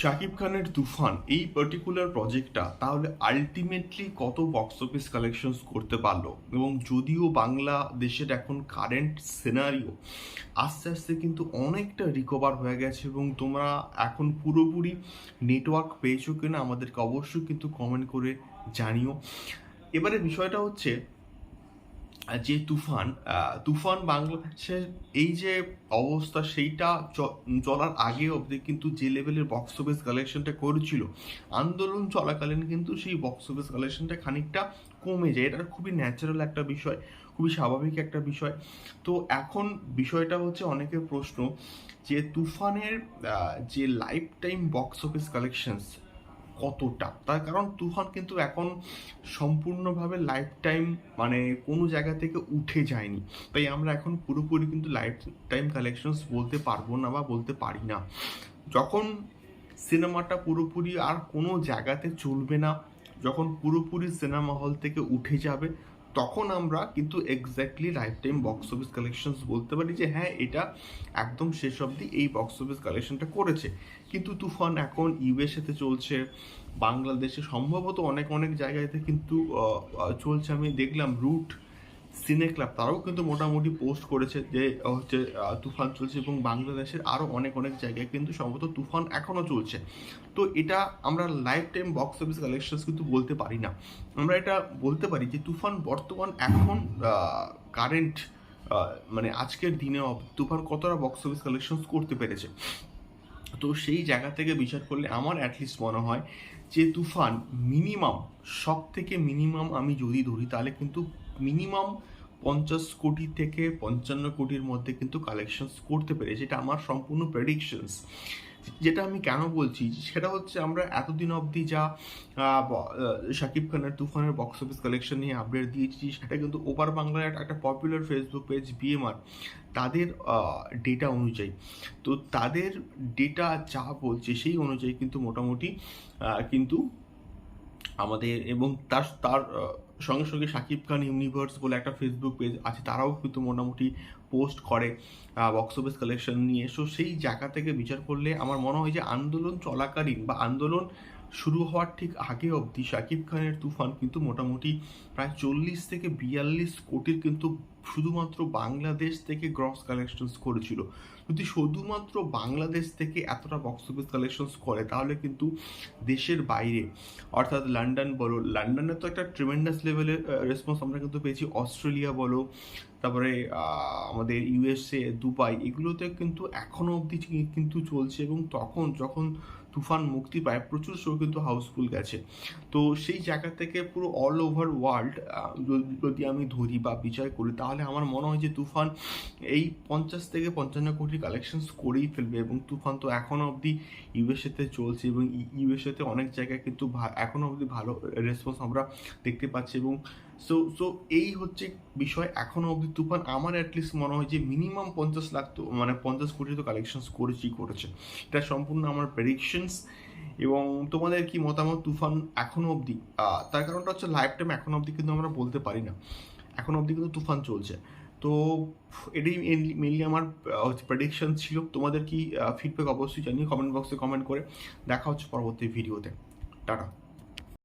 শাকিব খানের তুফান, এই পার্টিকুলার প্রজেক্টটা তাহলে আলটিমেটলি কত বক্স অফিস কালেকশনস করতে পারল? এবং যদিও বাংলাদেশের এখন কারেন্ট সিনারিও আস্তে আস্তে কিন্তু অনেকটা রিকভার হয়ে গেছে এবং তোমরা এখন পুরোপুরি নেটওয়ার্ক পেয়েছ কিনা আমাদেরকে অবশ্যই কিন্তু কমেন্ট করে জানিও। এবারে বিষয়টা হচ্ছে যে তুফান তুফান বাংলাদেশের এই যে অবস্থা, সেইটা চলার আগে অবধি কিন্তু যে লেভেলের বক্স অফিস কালেকশনটা করেছিল, আন্দোলন চলাকালীন কিন্তু সেই বক্স অফিস কালেকশনটা খানিকটা কমে যায়। এটা খুবই ন্যাচারাল একটা বিষয়, খুবই স্বাভাবিক একটা বিষয়। তো এখন বিষয়টা হচ্ছে অনেকের প্রশ্ন যে তুফানের যে lifetime box office collections কতটা? তার কারণ তুফান কিন্তু এখন সম্পূর্ণভাবে লাইফ টাইম মানে কোনো জায়গা থেকে উঠে যায়নি। তাই আমরা এখন পুরোপুরি কিন্তু লাইফ টাইম কালেকশনস বলতে পারব না বা বলতে পারি না। যখন সিনেমাটা পুরোপুরি আর কোনো জায়গাতে চলবে না, যখন পুরোপুরি সিনেমা হল থেকে উঠে যাবে তখন আমরা কিন্তু exactly lifetime box office collections বলতে পারি যে হ্যাঁ এটা একদম শেষ অবধি এই বক্স অফিস কালেকশনটা করেছে। কিন্তু তুফান এখন ইউএসএতে চলছে, বাংলাদেশে সম্ভবত অনেক অনেক জায়গাতে কিন্তু চলছে। আমি দেখলাম রুট সিনে ক্লাব, তারাও কিন্তু মোটামুটি পোস্ট করেছে যে, হচ্ছে তুফান চলছে এবং বাংলাদেশের আরও অনেক অনেক জায়গায় কিন্তু সম্ভবত তুফান এখনও চলছে। তো এটা আমরা lifetime box office collections কিন্তু বলতে পারি না। আমরা এটা বলতে পারি যে, তুফান বর্তমান এখন কারেন্ট মানে আজকের দিনে তুফান কতটা বক্স অফিস কালেকশনস করতে পেরেছে। তো সেই জায়গা থেকে বিচার করলে আমার অ্যাটলিস্ট মনে হয় যে, তুফান মিনিমাম সব থেকে মিনিমাম আমি যদি ধরি, তাহলে কিন্তু মিনিমাম পঞ্চাশ কোটি থেকে পঞ্চান্ন কোটির মধ্যে কিন্তু কালেকশনস করতে পেরে, যেটা আমার সম্পূর্ণ প্রেডিকশনস যেটা আমি কেন বলছি? সেটা হচ্ছে আমরা এতদিন অবধি যা শাকিব খানের তুফানের বক্স অফিস কালেকশন নিয়ে আপডেট দিয়েছি, সেটা কিন্তু ওপার বাংলার একটা- পপুলার ফেসবুক পেজ বিএমআর তাদের ডেটা অনুযায়ী। তো তাদের ডেটা যা বলছে সেই অনুযায়ী কিন্তু মোটামুটি কিন্তু আমাদের এবং তার তার সঙ্গে সঙ্গে সাকিব খান ইউনিভার্স বলে একটা ফেসবুক পেজ আছে, তারাও কিন্তু মোটামুটি পোস্ট করে বক্স অফিস কালেকশন নিয়ে। সো সেই জায়গা থেকে বিচার করলে আমার মনে হয় যে আন্দোলন চলাকালীন বা আন্দোলন শুরু হওয়ার ঠিক আগে অবধি শাকিব খানের তুফান কিন্তু মোটামুটি প্রায় চল্লিশ থেকে বিয়াল্লিশ কোটির কিন্তু শুধুমাত্র বাংলাদেশ থেকে গ্রস কালেকশনস করেছিল। যদি শুধুমাত্র বাংলাদেশ থেকে এতটা বক্স অফিস কালেকশনস করে, তাহলে কিন্তু দেশের বাইরে, অর্থাৎ লন্ডন বলো, লন্ডনে তো একটা ট্রিমেন্ডাস লেভেলের রেসপন্স আমরা কিন্তু পেয়েছি। অস্ট্রেলিয়া বলো তারপরে আমাদের ইউএসএ, দুবাই, এগুলোতে কিন্তু এখনও অবধি কিন্তু চলছে এবং তখন যখন তুফান মুক্তি পায়, প্রচুর শো কিন্তু হাউসফুল গেছে। তো সেই জায়গা থেকে পুরো অল ওভার ওয়ার্ল্ড যদি আমি ধরি বা বিচার করি, তাহলে আমার মনে হয় যে তুফান এই পঞ্চাশ থেকে পঞ্চান্ন কোটি কালেকশনস করেই ফেলবে এবং তুফান তো এখনও অবধি ইউএসএতে চলছে এবং ইউএসএতে অনেক জায়গায় কিন্তু এখনও অবধি ভালো রেসপন্স আমরা দেখতে পাচ্ছি এবং সো সো এই হচ্ছে বিষয় এখনও অবধি তুফান আমার অ্যাটলিস্ট মনে হয় যে মিনিমাম পঞ্চাশ লাখ তো মানে পঞ্চাশ কোটি তো কালেকশনস করেছি, করেছে। এটা সম্পূর্ণ আমার প্রেডিকশনস এবং তোমাদের কি মতামত তুফান এখনও অবধি? তার কারণটা হচ্ছে লাইফ টাইম এখনও অবধি কিন্তু আমরা বলতে পারি না। এখনও অবধি কিন্তু তুফান চলছে। তো, এটাই মেনলি আমার প্রেডিকশন ছিল। তোমাদের কি ফিডব্যাক অবশ্যই জানিয়ে কমেন্ট বক্সে কমেন্ট করে। দেখা হচ্ছে পরবর্তী ভিডিওতে টাটা।